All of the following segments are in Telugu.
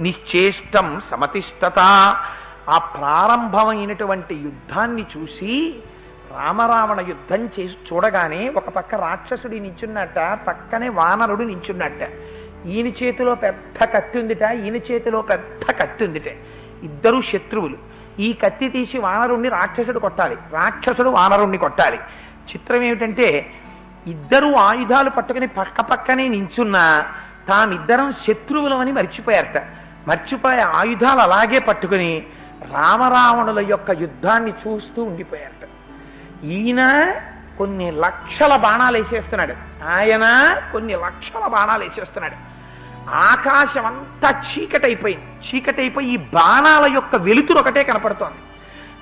నిశ్చేష్టం సమతిష్టత. ఆ ప్రారంభమైనటువంటి యుద్ధాన్ని చూసి రామరావణ యుద్ధం చేసి చూడగానే ఒక పక్క రాక్షసుడి నించున్నట్ట పక్కనే వానరుడు నించున్నట్ట. ఈయన చేతిలో పెద్ద కత్తి ఉందిట ఈయన చేతిలో పెద్ద కత్తి ఉందిట. ఇద్దరు శత్రువులు. ఈ కత్తి తీసి వానరుణ్ణి రాక్షసుడు కొట్టాలి. రాక్షసుడు వానరుణ్ణి కొట్టాలి. చిత్రం ఏమిటంటే ఇద్దరు ఆయుధాలు పట్టుకుని పక్క పక్కనే నించున్నా తామిద్దరం శత్రువులమని మర్చిపోయారట. మర్చిపోయే ఆయుధాలు అలాగే పట్టుకుని రామరావణుల యొక్క యుద్ధాన్ని చూస్తూ ఉండిపోయారట. ఈయన కొన్ని లక్షల బాణాలు వేసేస్తున్నాడు. ఆయన కొన్ని లక్షల బాణాలు వేసేస్తున్నాడు. ఆకాశం అంతా చీకటైపోయింది. చీకటైపోయి ఈ బాణాల యొక్క వెలుతురు ఒకటే కనపడుతోంది.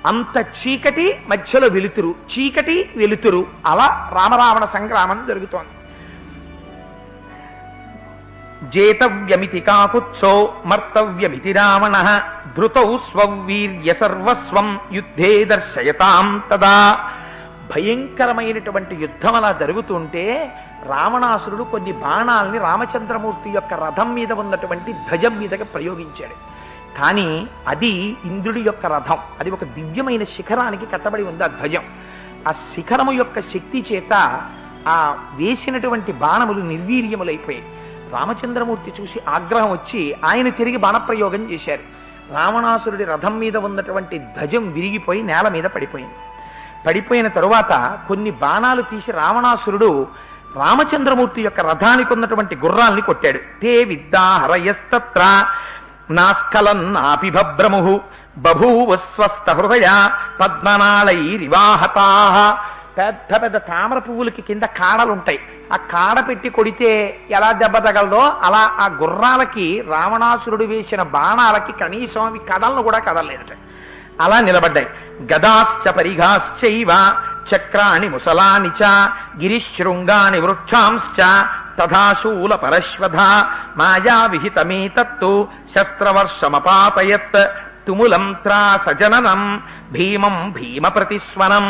అంత చీకటి మధ్యలో వెలుతురు. చీకటి వెలుతురు. అలా రామరావణ సంగ్రామం జరుగుతోంది. జేతవ్యమితి కాకుత్సో మర్తవ్యమితి రావణ ధృతౌ స్వవీర్య సర్వస్వం యుద్ధే దర్శయతాం తదా భయంకరమైనటువంటి యుద్ధం అలా జరుగుతుంటే రావణాసురుడు కొన్ని బాణాల్ని రామచంద్రమూర్తి యొక్క రథం మీద ఉన్నటువంటి ధ్వజం మీదగా ప్రయోగించాడు. కానీ అది ఇంద్రుడి యొక్క రథం అది ఒక దివ్యమైన శిఖరానికి కట్టబడి ఉంది ఆ ధ్వజం. ఆ శిఖరము యొక్క శక్తి చేత ఆ వేసినటువంటి బాణములు నిర్వీర్యములైపోయాయి. రామచంద్రమూర్తి చూసి ఆగ్రహం వచ్చి ఆయన తిరిగి బాణప్రయోగం చేశారు. రావణాసురుడి రథం మీద ఉన్నటువంటి ధ్వజం విరిగిపోయి నేల మీద పడిపోయింది. పడిపోయిన తరువాత కొన్ని బాణాలు తీసి రావణాసురుడు రామచంద్రమూర్తి యొక్క రథానికి ఉన్నటువంటి గుర్రాల్ని కొట్టాడు. తే విద్దాహరయస్తత్ర నాస్కలం భబ్రము బభూవ స్వస్థ హృదయ పద్మనాళైరివాహతా పెద్ద పెద్ద తామర పువ్వులకి కింద కాడలుంటాయి. ఆ కాడ పెట్టి కొడితే ఎలా దెబ్బ తగలదో అలా ఆ గుర్రాలకి రావణాసురుడు వేసిన బాణాలకి కనీసం అవి కదలను కూడా కదలలేదట అలా నిలబడ్డాయి. గదాశ్చ పరిఘాశ్చైవ చక్రాణి ముసలాని చ గిరిశృంగాని వృక్షాంశ్చ తథాశూల పరశ్వధ మాయా విహితమే తత్తు శస్త్రవర్షమపాతయత్ తుములం త్రాసజననం భీమం భీమ ప్రతిస్వనం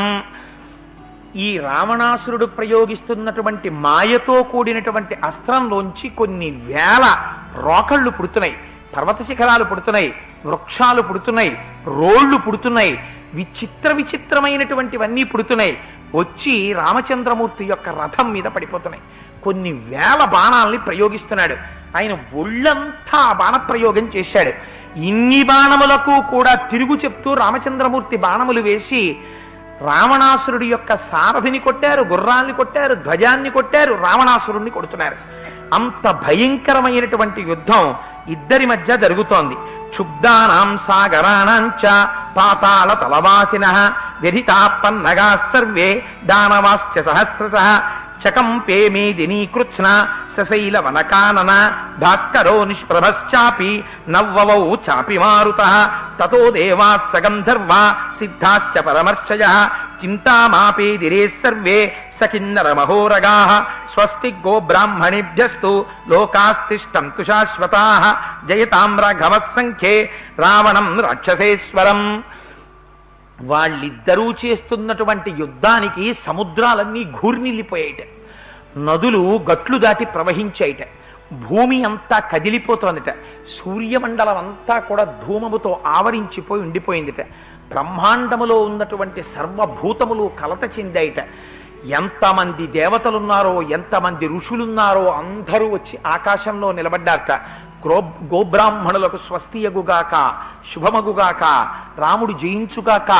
ఈ రావణాసురుడు ప్రయోగిస్తున్నటువంటి మాయతో కూడినటువంటి అస్త్రంలోంచి కొన్ని వేల రోకళ్ళు పుడుతున్నాయి. పర్వత శిఖరాలు పుడుతున్నాయి వృక్షాలు పుడుతున్నాయి రోళ్ళు పుడుతున్నాయి విచిత్ర విచిత్రమైనటువంటివన్నీ పుడుతున్నాయి. వచ్చి రామచంద్రమూర్తి యొక్క రథం మీద పడిపోతున్నాయి. కొన్ని వేల బాణాల్ని ప్రయోగిస్తున్నాడు. ఆయన ఒళ్ళంతా బాణ ప్రయోగం చేశాడు. ఇన్ని బాణములకు కూడా తిరుగు చెప్తూ రామచంద్రమూర్తి బాణములు వేసి రావణాసురుడి యొక్క సారథిని కొట్టారు గుర్రాన్ని కొట్టారు ధ్వజాన్ని కొట్టారు రావణాసురుణ్ణి కొడుతున్నారు. అంత భయంకరమైనటువంటి యుద్ధం ఇద్దరి మధ్య జరుగుతోంది. క్షుబ్దానాం సాగరాణాంచ పాతాళ తలవాసిన వ్యధితాపన్నగా సర్వే దానవాశ్చ సహస్రత చకంపే మేదినీ కృత్స్న సశైల వనకానన భాస్కరో నిష్ప్రభశ్చాపి నవ్వవౌ చాపి మారుత తతో దేవా సగంధర్వ సిద్ధాశ్చ పరమర్షయ చింతామాపేదిరే సర్వే సకిన్నర మహోరగా స్వస్తి గో బ్రాహ్మణేభ్యస్తు లోకాస్తిష్టంతు శాశ్వతా జయతాం రాఘవ సంఖ్యే రావణం రాక్షసేశ్వరం. వాళ్ళిద్దరూ చేస్తున్నటువంటి యుద్ధానికి సముద్రాలన్నీ ఘూర్నిల్లిపోయాయిట నదులు గట్లు దాటి ప్రవహించాయిట భూమి అంతా కదిలిపోతోందిట సూర్యమండలం అంతా కూడా ధూమముతో ఆవరించిపోయి ఉండిపోయిందిట. బ్రహ్మాండములో ఉన్నటువంటి సర్వభూతములు కలత చెందాయిట. ఎంతమంది దేవతలున్నారో ఎంతమంది ఋషులున్నారో అందరూ వచ్చి ఆకాశంలో నిలబడ్డారట. గ్రో గోబ్రాహ్మణులకు స్వస్తియగుగాక శుభమగుగాక రాముడు జయించుగాక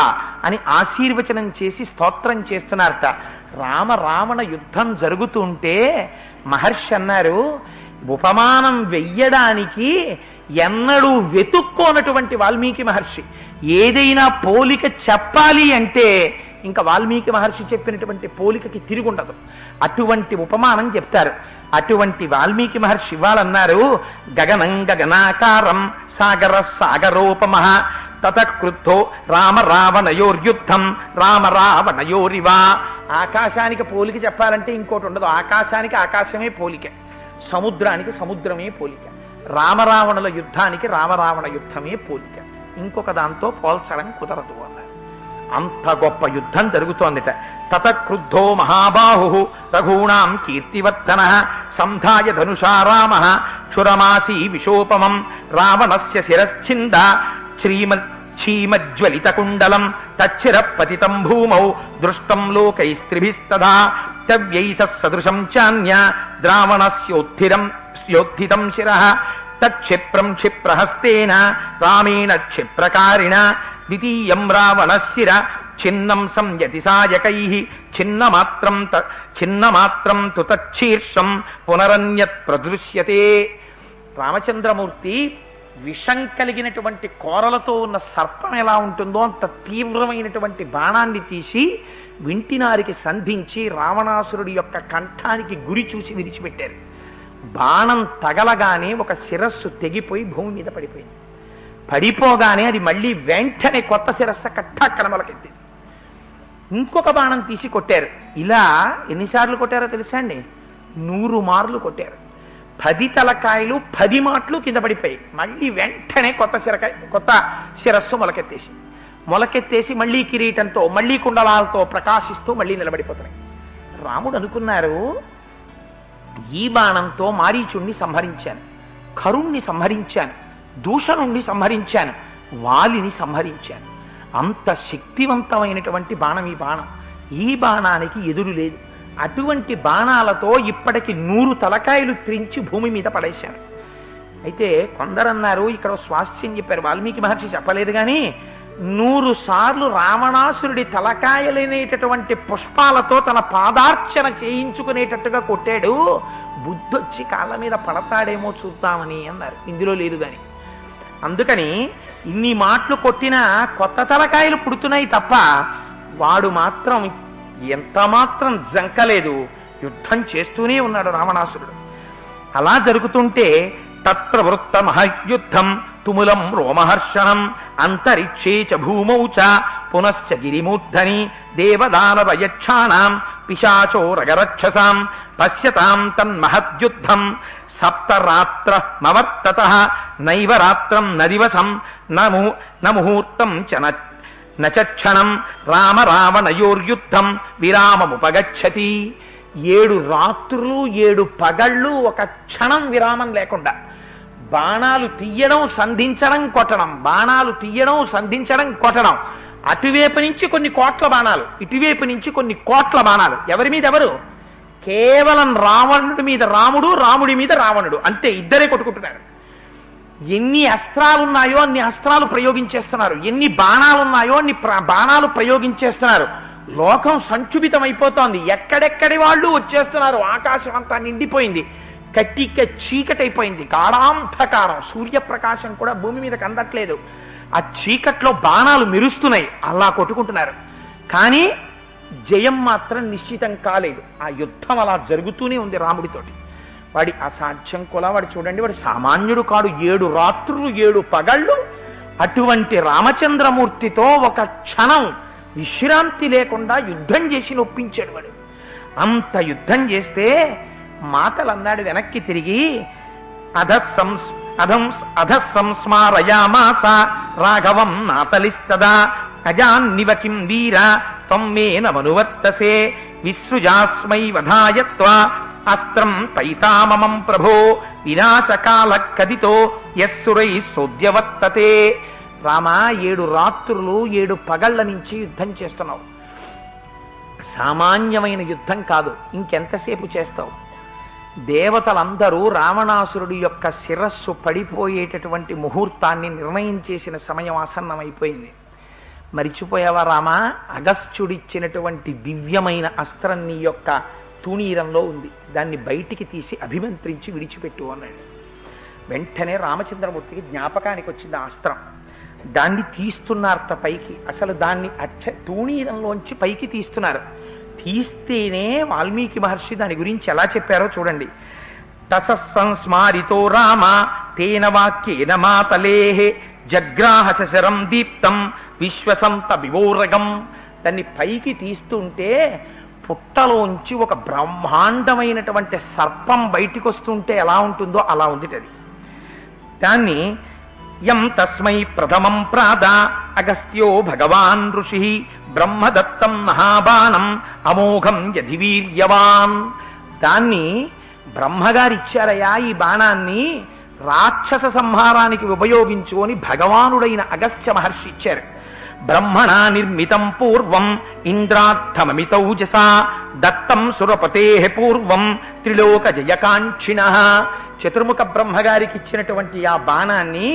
అని ఆశీర్వచనం చేసి స్తోత్రం చేస్తున్నారట. రామ రావణ యుద్ధం జరుగుతుంటే మహర్షి అన్నారు ఉపమానం వెయ్యడానికి ఎన్నడూ వెతుక్కోనటువంటి వాల్మీకి మహర్షి. ఏదైనా పోలిక చెప్పాలి అంటే ఇంకా వాల్మీకి మహర్షి చెప్పినటువంటి పోలికకి తిరుగుండదు. అటువంటి ఉపమానం చెప్తారు. అటువంటి వాల్మీకి మహర్షి ఇవ్వాలన్నారు గగనం గగనాకారం సాగర సాగరోపమ తతక్రుద్ధో రామ రావణయోర్యుద్ధం రామ రావణయోరివా. ఆకాశానికి పోలిక చెప్పాలంటే ఇంకోటి ఉండదు. ఆకాశానికి ఆకాశమే పోలిక సముద్రానికి సముద్రమే పోలిక రామరావణుల యుద్ధానికి రామరావణ యుద్ధమే పోలిక. ఇంకొక దాంతో పోల్చడం కుదరదు అన్నారు. అంత గొప్ప యుద్ధం జరుగుతోందిట. తతక్రుద్ధో మహాబాహు రఘూణాం కీర్తివర్ధన సంధాయ ధనుషారామ క్షురమాసీ విశోపమం రావణస్య శిరశ్చింద శ్రీమ క్షీమజ్వలిత కుండలం తచ్చిర పతితం భూమౌ దృష్టం లోకైస్త్రిభిస్తదా తవ్యైస సదృశం చాన్య ద్రావణస్యోత్థిరం స్యోత్థితం శిర తక్షిప్రం క్షిప్రహస్తేన రామేణ క్షిప్రకారిణ ద్వితీయం రావణశిర చిన్నం సంయతి సాయకై చిన్నమాత్రం చిన్నమాత్రం తు తచ్చీర్షం పునరన్యత్ ప్రదృశ్యతే. రామచంద్రమూర్తి విషం కలిగినటువంటి కోరలతో ఉన్న సర్పం ఎలా ఉంటుందో అంత తీవ్రమైనటువంటి బాణాన్ని తీసి వింటినారికి సంధించి రావణాసురుడి యొక్క కంఠానికి గురి చూసి విడిచిపెట్టారు. బాణం తగలగానే ఒక శిరస్సు తెగిపోయి భూమి మీద పడిపోయింది. పడిపోగానే అది మళ్ళీ వెంటనే కొత్త శిరస్సు కట్టా కనమలకెత్తింది ఇంకొక బాణం తీసి కొట్టారు. ఇలా ఎన్నిసార్లు కొట్టారో తెలుసా అండి? నూరు మార్లు కొట్టారు. పది తలకాయలు పది మాటలు కింద పడిపోయి మళ్ళీ వెంటనే కొత్త శిరకాయ కొత్త శిరస్సు మొలకెత్తేసి మొలకెత్తేసి మళ్ళీ కిరీటంతో మళ్ళీ కుండలాలతో ప్రకాశిస్తూ మళ్ళీ నిలబడిపోతున్నాయి. రాముడు అనుకున్నారు ఈ బాణంతో మారీచుణ్ణి సంహరించాను కరుణ్ణి సంహరించాను దూషణుణ్ణి సంహరించాను వాలిని సంహరించాను. అంత శక్తివంతమైనటువంటి బాణం ఈ బాణం. ఈ బాణానికి ఎదురు లేదు. అటువంటి బాణాలతో ఇప్పటికి నూరు తలకాయలు త్రించి భూమి మీద పడేశాను అయితే కొందరన్నారు ఇక్కడ స్వాస్థ్యం చెప్పారు. వాల్మీకి మహర్షి చెప్పలేదు కానీ నూరు సార్లు రావణాసురుడి తలకాయలనేటటువంటి పుష్పాలతో తన పాదార్చన చేయించుకునేటట్టుగా కొట్టాడు. బుద్ధొచ్చి కాళ్ళ మీద పడతాడేమో చూద్దామని అన్నారు. ఇందులో లేదు కానీ. అందుకని ఇన్ని మాటలు కొట్టినా కొత్త తలకాయలు పుడుతున్నాయి తప్ప వాడు మాత్రం ఎంత మాత్రం జంకలేదు. యుద్ధం చేస్తూనే ఉన్నాడు రావణాసురుడు. అలా జరుగుతుంటే తత్ర వృత్త మహయుద్ధం తుములం రోమహర్షణం అంతరిక్షే చ భూమౌ చ పునశ్చ గిరిమూర్ధని దేవదానవయక్షాణం పిశాచో రగరక్షసాం పశ్యతాం తన్మహద్యుద్ధం. సప్తరాత్ర మవర్తత నైవ రాత్రం న దివసం నము నముహూర్తం ముహూర్తం చ నచక్షణం రామ రావణయోర్యుద్ధం విరామముపగచ్చతి. ఏడు రాత్రులు ఏడు పగళ్ళు ఒక క్షణం విరామం లేకుండా. బాణాలు తీయడం సంధించడం కొట్టడం. బాణాలు తీయడం సంధించడం కొట్టడం. అటువైపు నుంచి కొన్ని కోట్ల బాణాలు ఇటువైపు నుంచి కొన్ని కోట్ల బాణాలు. ఎవరి మీద ఎవరు? కేవలం రావణుడి మీద రాముడు రాముడి మీద రావణుడు. అంతే ఇద్దరే కొట్టుకుంటున్నారు. ఎన్ని అస్త్రాలున్నాయో అన్ని అస్త్రాలు ప్రయోగించేస్తున్నారు. ఎన్ని బాణాలున్నాయో అన్ని బాణాలు ప్రయోగించేస్తున్నారు. లోకం సంక్షుభితమైపోతోంది. ఎక్కడెక్కడి వాళ్ళు వచ్చేస్తున్నారు? ఆకాశం అంతా నిండిపోయింది. కట్టిక చీకటైపోయింది. గాఢాంధకారం. సూర్యప్రకాశం కూడా భూమి మీదకి అందట్లేదు ఆ చీకట్లో బాణాలు మెరుస్తున్నాయి. అలా కొట్టుకుంటున్నారు. కానీ జయం మాత్రం నిశ్చితం కాలేదు. ఆ యుద్ధం అలా జరుగుతూనే ఉంది రాముడితోటి. వాడి అసాధ్యం కూడా వాడు చూడండి వాడు సామాన్యుడు కాడు. ఏడు రాత్రులు ఏడు పగళ్ళు. అటువంటి రామచంద్రమూర్తితో ఒక క్షణం విశ్రాంతి లేకుండా యుద్ధం చేసి నొప్పించాడు వాడు. అంత యుద్ధం చేస్తే మాటలు అన్నాడు వెనక్కి తిరిగి అధస్సంస్ అధం అధ సంస్మారయామాస. రాఘవం నాతలిస్తదా. అజాన్నివ కిం వీర. త్వమ్మేనమనువర్తసే విసృజాస్మై వధాయత్వ. అస్త్రం తైతామమం ప్రభో. వినాశకాల కదితో యస్సురై సోద్యవర్తతే. రామ ఏడు రాత్రులు ఏడు పగళ్ళ నుంచి యుద్ధం చేస్తున్నావు. సామాన్యమైన యుద్ధం కాదు. ఇంకెంతసేపు చేస్తావు? దేవతలందరూ రావణాసురుడి యొక్క శిరస్సు పడిపోయేటటువంటి ముహూర్తాన్ని నిర్ణయం చేసిన సమయం ఆసన్నమైపోయింది. మరిచిపోయావా రామా? అగస్త్యుడిచ్చినటువంటి దివ్యమైన అస్త్రం నీ యొక్క తూణీరంలో ఉంది. దాన్ని బయటికి తీసి అభిమంత్రించి విడిచిపెట్టు అన్నాడు. వెంటనే రామచంద్రమూర్తికి జ్ఞాపకానికి వచ్చింది అస్త్రం. దాన్ని తీస్తున్నారట పైకి. అసలు దాన్ని అచ్చ తూణీరంలోంచి పైకి తీస్తున్నారు. తీస్తేనే వాల్మీకి మహర్షి దాని గురించి ఎలా చెప్పారో చూడండి. తసస్సంస్మారితో రామ తేన వాక్యేన మాతలేహే జగ్రాహ శరం దీప్తం విశ్వసంత వివోరగం దాన్ని పైకి తీస్తుంటే పుట్టలోంచి ఒక బ్రహ్మాండమైనటువంటి సర్పం బయటికి వస్తుంటే ఎలా ఉంటుందో అలా ఉంది అది దాన్ని యం తస్మై ప్రథమం ప్రాద అగస్త్యో భగవాన్ ఋషి బ్రహ్మదత్తం మహాబాణం అమోఘం యధివీర్యవాన్ దాన్ని బ్రహ్మగారిచ్చారయా ఈ బాణాన్ని రాక్షస సంహారానికి ఉపయోగించు అని భగవానుడైన అగస్త్య మహర్షి ఇచ్చారు. బ్రహ్మణ నిర్మితం పూర్వం ఇంద్రార్థమమితౌజస దత్తం సురపతే పూర్వం త్రిలోక జయకాంక్షిణ చతుర్ముఖ బ్రహ్మగారికి ఇచ్చినటువంటి ఆ బాణాన్ని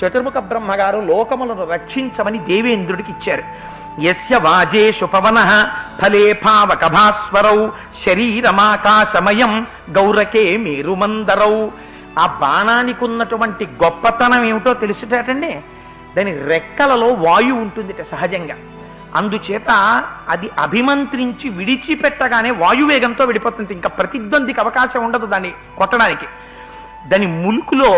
చతుర్ముఖ బ్రహ్మగారు లోకములను రక్షించమని దేవేంద్రుడికి ఇచ్చారు. ఎస్య వాజేషు పవన ఫలే పావక భాస్వరౌ శరీరమాకాశమయం గౌరకే మేరుమందరౌ. ఆ బాణానికి ఉన్నటువంటి గొప్పతనం ఏమిటో తెలుసుటండి దాని రెక్కలలో వాయువు ఉంటుందిట సహజంగా. అందుచేత అది అభిమంత్రించి విడిచిపెట్టగానే వాయువేగంతో విడిపోతుంది ఇంకా ప్రతిద్వందికి అవకాశం ఉండదు దాన్ని కొట్టడానికి. దాని ములుకులో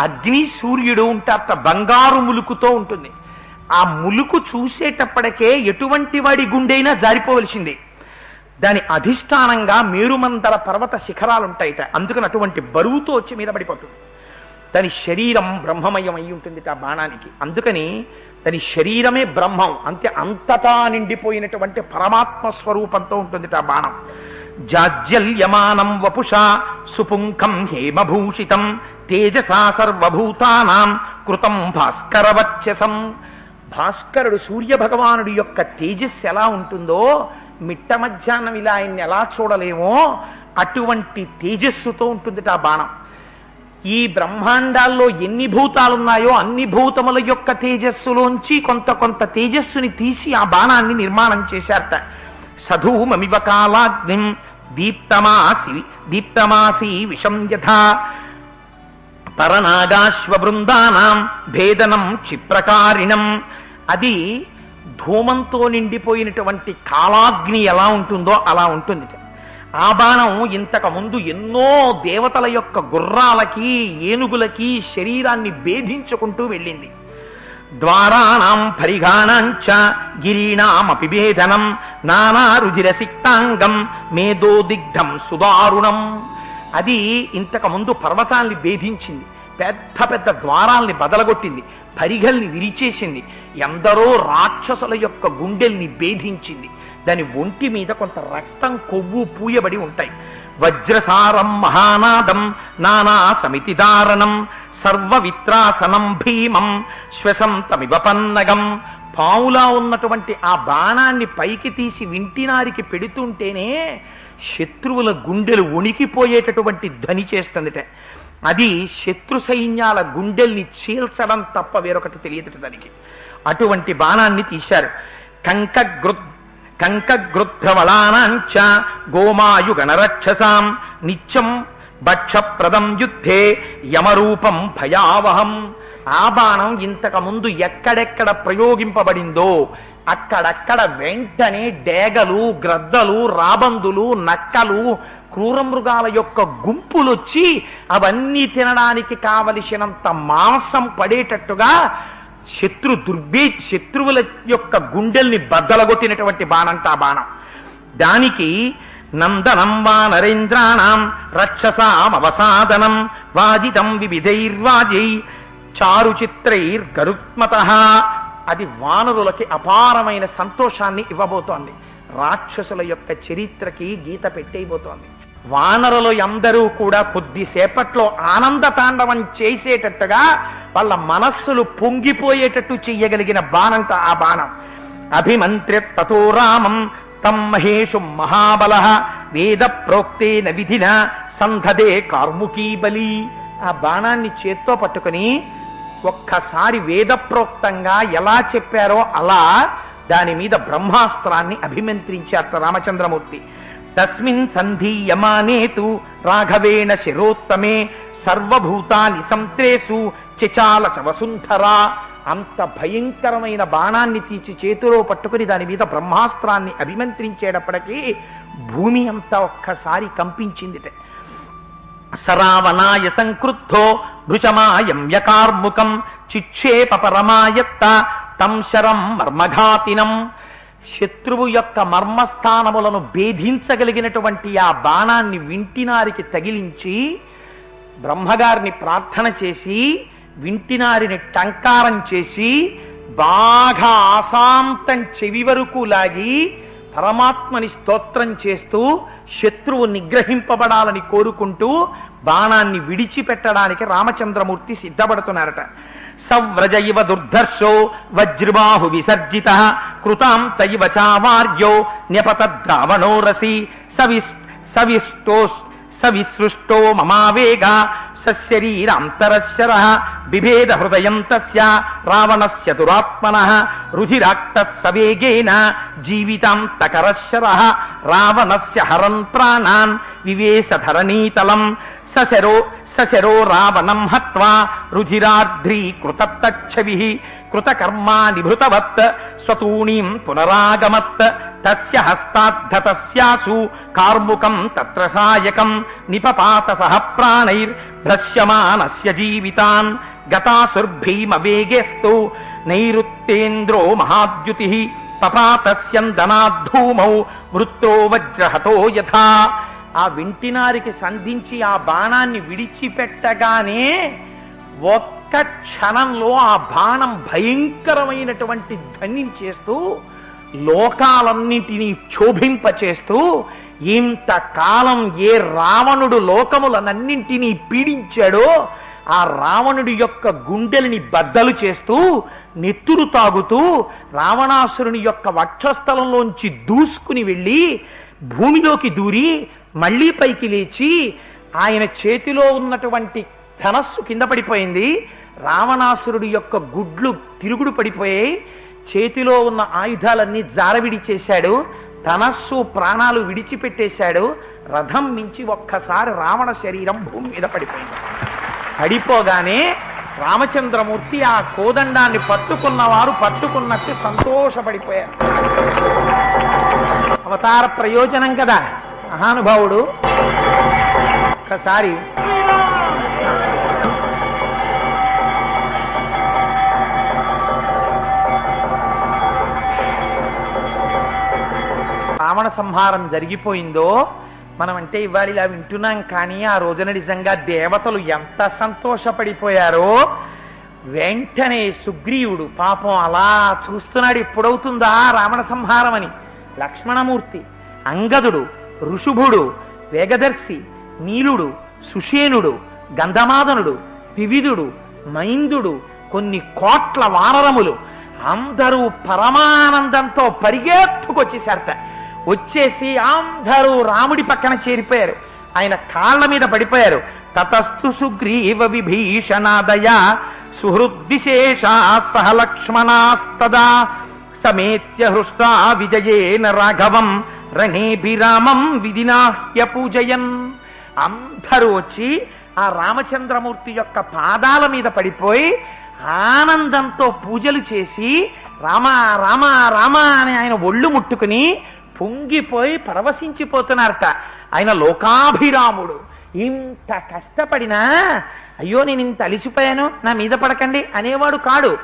అగ్ని సూర్యుడు ఉంటారట బంగారు ములుకుతో ఉంటుంది. ఆ ములుకు చూసేటప్పటికే ఎటువంటి వాడి గుండెైనా జారిపోవలసిందే. దాని అధిష్టానంగా మేరుమందల పర్వత శిఖరాలు ఉంటాయిట అందుకని అటువంటి బరువుతో వచ్చి మీద పడిపోతుంది. దాని శరీరం బ్రహ్మమయం అయి ఉంటుంది ఆ బాణానికి. అందుకని దాని శరీరమే బ్రహ్మం. అంతే అంతటా నిండిపోయినటువంటి పరమాత్మ స్వరూపంతో ఉంటుంది ఆ బాణం. జాజ్యల్యమానం వపుషా సుపుంఖం హేమభూషితం తేజసా సర్వభూతానాం కృతం భాస్కరవచ్చసం భాస్కరుడు సూర్య భగవానుడి యొక్క తేజస్సు ఎలా ఉంటుందో మిట్ట మధ్యాహ్నం ఇలా ఆయన్ని ఎలా చూడలేమో అటువంటి తేజస్సుతో ఉంటుంది ఆ బాణం. ఈ బ్రహ్మాండాల్లో ఎన్ని భూతాలున్నాయో అన్ని భూతముల యొక్క తేజస్సులోంచి కొంత కొంత తేజస్సుని తీసి ఆ బాణాన్ని నిర్మాణం చేశారట. సధూమమివ కాలాగ్నిం దీప్తమాసి దీప్తమాసి విషం యథా. తరనాగాశ్వబృందానాం భేదనం క్షిప్రకారిణం. అది ధూమంతో నిండిపోయినటువంటి కాలాగ్ని ఎలా ఉంటుందో అలా ఉంటుంది. ఆ బాణం ఇంతకు ముందు ఎన్నో దేవతల యొక్క గుర్రాలకి ఏనుగులకి శరీరాన్ని భేదించుకుంటూ వెళ్ళింది. ద్వారాణం పరిఘాణాంచ గిరీణామపి భేదనం నానా రుజిరసిక్తాంగం మేధోదిగ్ధం సుదారుణం. అది ఇంతకు ముందు పర్వతాల్ని భేదించింది పెద్ద పెద్ద ద్వారాల్ని బదలగొట్టింది పరిగల్ని విరిచేసింది ఎందరో రాక్షసుల యొక్క గుండెల్ని భేదించింది. దాని ఒంటి మీద కొంత రక్తం కొవ్వు పూయబడి ఉంటాయి. వజ్రసారం మహానాదం నానా సమితి దారణం సర్వ విత్రాసనం భీమం శ్వసంతమివ పన్నగం. పావులా ఉన్నటువంటి ఆ బాణాన్ని పైకి తీసి వింటినారికి పెడుతుంటేనే శత్రువుల గుండెలు ఉణికిపోయేటటువంటి ధ్వని చేస్తుందిట. అది శత్రు సైన్యాల గుండెల్ని చీల్చడం తప్ప వేరొకటి తెలియదు దానికి. అటువంటి బాణాన్ని తీశారు. కంకగృ కంకగృధ్రవళానాంచ గోమాయుగణరక్షసాం నిత్యం భక్షప్రదం యుద్ధే యమరూపం భయావహం. ఆ బాణం ఇంతకు ముందు ఎక్కడెక్కడ ప్రయోగింపబడిందో అక్కడక్కడ వెంటనే డేగలు గ్రద్దలు రాబందులు నక్కలు క్రూరమృగాల యొక్క గుంపులొచ్చి అవన్నీ తినడానికి కావలసినంత మాంసం పడేటట్టుగా శత్రు దుర్బీ శత్రువుల యొక్క గుండెల్ని బద్దలగొట్టినటువంటి బాణంట బాణం. దానికి నందనం వా నరేంద్రాణం రక్షసామవసాదనం వాజితం వివిధైర్వాజై చారుచిత్రైర్గరుత్మత అది వానరులకి అపారమైన సంతోషాన్ని ఇవ్వబోతోంది. రాక్షసుల యొక్క చరిత్రకి గీత పెట్టేయబోతోంది. వానరులు అందరూ కూడా కొద్దిసేపట్లో ఆనంద తాండవం చేసేటట్టుగా వాళ్ళ మనస్సులు పొంగిపోయేటట్టు చెయ్యగలిగిన బాణంట ఆ బాణం. అభిమంత్రి తతో రామం తం మహేషు మహాబల వేద ప్రోక్తేన విధిన సంధదే కార్ముకీ బలి. ఆ బాణాన్ని చేత్తో పట్టుకుని ఒక్కసారి వేదప్రోక్తంగా ఎలా చెప్పారో అలా దాని మీద బ్రహ్మాస్త్రాన్ని అభిమంత్రించారు రామచంద్రమూర్తి. తస్మిన్ సంధీయమానేతు రాఘవేణ శిరోత్తమే సర్వభూతాని సంత్రేసు చిచాల చవసుంధరా అంత భయంకరమైన బాణాన్ని తీర్చి చేతిలో పట్టుకుని దాని మీద బ్రహ్మాస్త్రాన్ని అభిమంత్రించేటప్పటికీ భూమి అంతా ఒక్కసారి కంపించిందిట. సరావణాయ సంక్రుద్ధో భృశమాయం యకార్ముకం చిక్షేప పరమాయత్త తం శరం మర్మఘాతినం. శత్రువు యొక్క మర్మస్థానములను భేధించగలిగినటువంటి ఆ బాణాన్ని వింటినారికి తగిలించి బ్రహ్మగారిని ప్రార్థన చేసి వింటినారిని టంకారం చేసి బాగా ఆశాంతం చెవి వరకు లాగి పరమాత్మని స్తోత్రం చేస్తూ శత్రువు నిగ్రహింపబడాలని కోరుకుంటూ బాణాన్ని విడిచిపెట్టడానికి రామచంద్రమూర్తి సిద్ధపడుతున్నారట. సవ్రజ ఇవ దుర్ధర్షో వజ్రబాహు విసర్జిత కృతాం తైవ చావార్యో న్యపతద్రావణోరసి సవిస్ సవిష్టో సవిసృష్టో మమావేగ సశరీరాంతరశర బిభేద హృదయం తస్య రావణస్య దురాత్మన రుధిరాక్త సవేగేన జీవితాంతకరశర రావణస్య హరన్ ప్రాణాన్ వివేశధరణీతలం సశరో సశరో రావణం హత్వా రుధిరార్ధ్రీకృతచ్చవి కృతకర్మా నిభృతవత్ స్వతూణీం పునరాగమత్ తస్య హస్తాద్ధతస్యాసు. కార్ముకం తత్ర సాయకం. నిపపాత సహ ప్రాణైర్ భ్రశ్యమానస్య జీవితాన్. గతాసుర్భీమ వేగేస్తు. నైరుత్తేంద్రో మహాద్యుతి. పపాతస్యందనాద్ధూమౌ వృత్తో వజ్రహతో యథా. ఆ వింటినారికి సంధించి ఆ బాణాన్ని విడిచిపెట్టగానే ఒక్క క్షణంలో ఆ బాణం భయంకరమైనటువంటి ధ్వని చేస్తూ లోకాలన్నింటినీ క్షోభింపచేస్తూ ఇంతకాలం ఏ రావణుడు లోకములనన్నింటినీ పీడించాడో ఆ రావణుడి యొక్క గుండెలని బద్దలు చేస్తూ నెత్తురు తాగుతూ రావణాసురుని యొక్క వక్షస్థలంలోంచి దూసుకుని వెళ్ళి భూమిలోకి దూరి మళ్ళీ పైకి లేచి ఆయన చేతిలో ఉన్నటువంటి ధనస్సు కింద పడిపోయింది. రావణాసురుడి యొక్క గుడ్లు తిరుగుడు పడిపోయాయి. చేతిలో ఉన్న ఆయుధాలన్నీ జారవిడి చేశాడు ధనస్సు ప్రాణాలు విడిచిపెట్టేశాడు రథం మించి ఒక్కసారి రావణ శరీరం భూమి మీద పడిపోయింది. పడిపోగానే రామచంద్రమూర్తి ఆ కోదండాన్ని పట్టుకున్నవారు పట్టుకున్నట్టు సంతోషపడిపోయారు. అవతార ప్రయోజనం కదా మహానుభావుడు. ఒకసారి రావణ సంహారం జరిగిపోయిందో మనం అంటే ఇవాళ ఇలా వింటున్నాం కానీ ఆ రోజున నిజంగా దేవతలు ఎంత సంతోషపడిపోయారో వెంటనే సుగ్రీవుడు పాపం అలా చూస్తున్నాడు ఇప్పుడవుతుందా రావణ సంహారం అని. లక్ష్మణమూర్తి అంగదుడు ఋషుభుడు వేగదర్శి నీలుడు సుషేనుడు గంధమాదనుడు వివిధుడు మైందుడు కొన్ని కోట్ల వానరములు అందరూ పరమానందంతో పరిగెత్తుకొచ్చేశారట. వచ్చేసి అందరూ రాముడి పక్కన చేరిపోయారు. ఆయన కాళ్ళ మీద పడిపోయారు. తతస్థు సుగ్రీవ విభీషణాదయ సుహృద్విశేష సహ సమేత్య హృష్టా విజయేన రాఘవం రణేభిరామం విధినాహ్య పూజయన్. అందరూ వచ్చి ఆ రామచంద్రమూర్తి యొక్క పాదాల మీద పడిపోయి ఆనందంతో పూజలు చేసి రామ రామ రామ అని ఆయన ఒళ్ళు ముట్టుకుని పొంగిపోయి పరవశించిపోతున్నారట. ఆయన లోకాభిరాముడు. ఇంత కష్టపడినా అయ్యో నేను ఇంత అలిసిపోయాను నా మీద పడకండి అనేవాడు కాడు.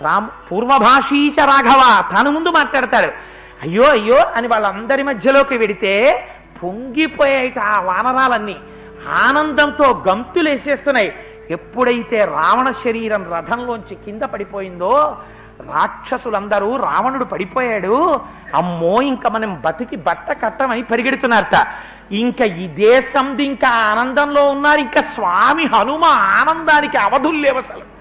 రామ్ పూర్వభాషీచ రాఘవ తాను ముందు మాట్లాడతాడు. అయ్యో అయ్యో అని వాళ్ళందరి మధ్యలోకి వెడితే పొంగిపోయాయిట ఆ వానరాలన్నీ. ఆనందంతో గంతులేసేస్తున్నాయి. ఎప్పుడైతే రావణ శరీరం రథంలోంచి కింద పడిపోయిందో రాక్షసులందరూ రావణుడు పడిపోయాడు. అమ్మో ఇంకా మనం బతికి బట్ట కట్టమని పరిగెడుతున్నారట. ఇంకా ఇదే సంధి ఇంకా ఆనందంలో ఉన్నారు. ఇంకా స్వామి హనుమ ఆనందానికి అవధులు లేవు అసలు.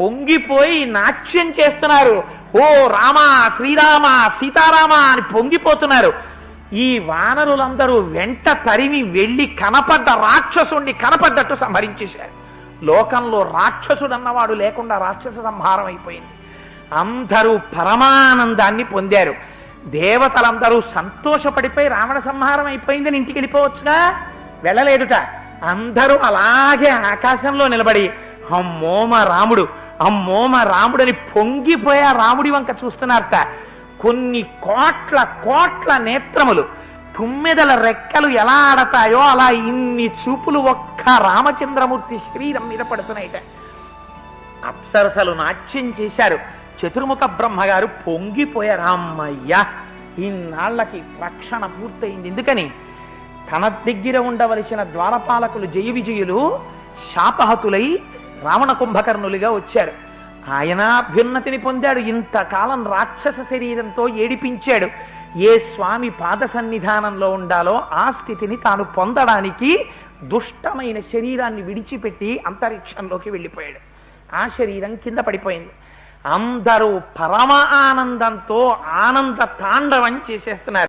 పొంగిపోయి నాట్యం చేస్తున్నారు. ఓ రామ శ్రీరామ సీతారామ అని పొంగిపోతున్నారు. ఈ వానరులందరూ వెంట తరిమి వెళ్ళి కనపడ్డ రాక్షసుణ్ణి కనపడ్డట్టు సంహరించేశారు. లోకంలో రాక్షసుడు అన్నవాడు లేకుండా రాక్షస సంహారం అయిపోయింది. అందరూ పరమానందాన్ని పొందారు. దేవతలందరూ సంతోషపడిపోయి రావణ సంహారం అయిపోయిందని ఇంటికి వెళ్ళిపోవచ్చుగా? వెళ్ళలేదుట. అందరూ అలాగే ఆకాశంలో నిలబడి అమ్మోమ రాముడు అమ్మోమ రాముడని పొంగిపోయా రాముడి వంక చూస్తున్నారట. కొన్ని కోట్ల కోట్ల నేత్రములు తుమ్మెదల రెక్కలు ఎలా ఆడతాయో అలా ఇన్ని చూపులు ఒక్క రామచంద్రమూర్తి శరీరం మీద పడుతున్నాయిట. అప్సరసలు నాట్యం చేశారు. చతుర్ముఖ బ్రహ్మగారు పొంగిపోయారు. అమ్మయ్యా ఇన్నాళ్ళకి రక్షణ పూర్తయింది. ఎందుకని? తన దగ్గర ఉండవలసిన ద్వారపాలకులు జయ విజయులు శాపహతులై రావణ కుంభకర్ణులుగా వచ్చారు. ఆయన అభ్యున్నతిని పొందాడు. ఇంతకాలం రాక్షస శరీరంతో ఏడిపించాడు. ఏ స్వామి పాద సన్నిధానంలో ఉండాలో ఆ స్థితిని తాను పొందడానికి దుష్టమైన శరీరాన్ని విడిచిపెట్టి అంతరిక్షంలోకి వెళ్ళిపోయాడు. ఆ శరీరం కింద పడిపోయింది. అందరూ పరమ ఆనందంతో ఆనంద తాండవం చేసేస్తున్నారు.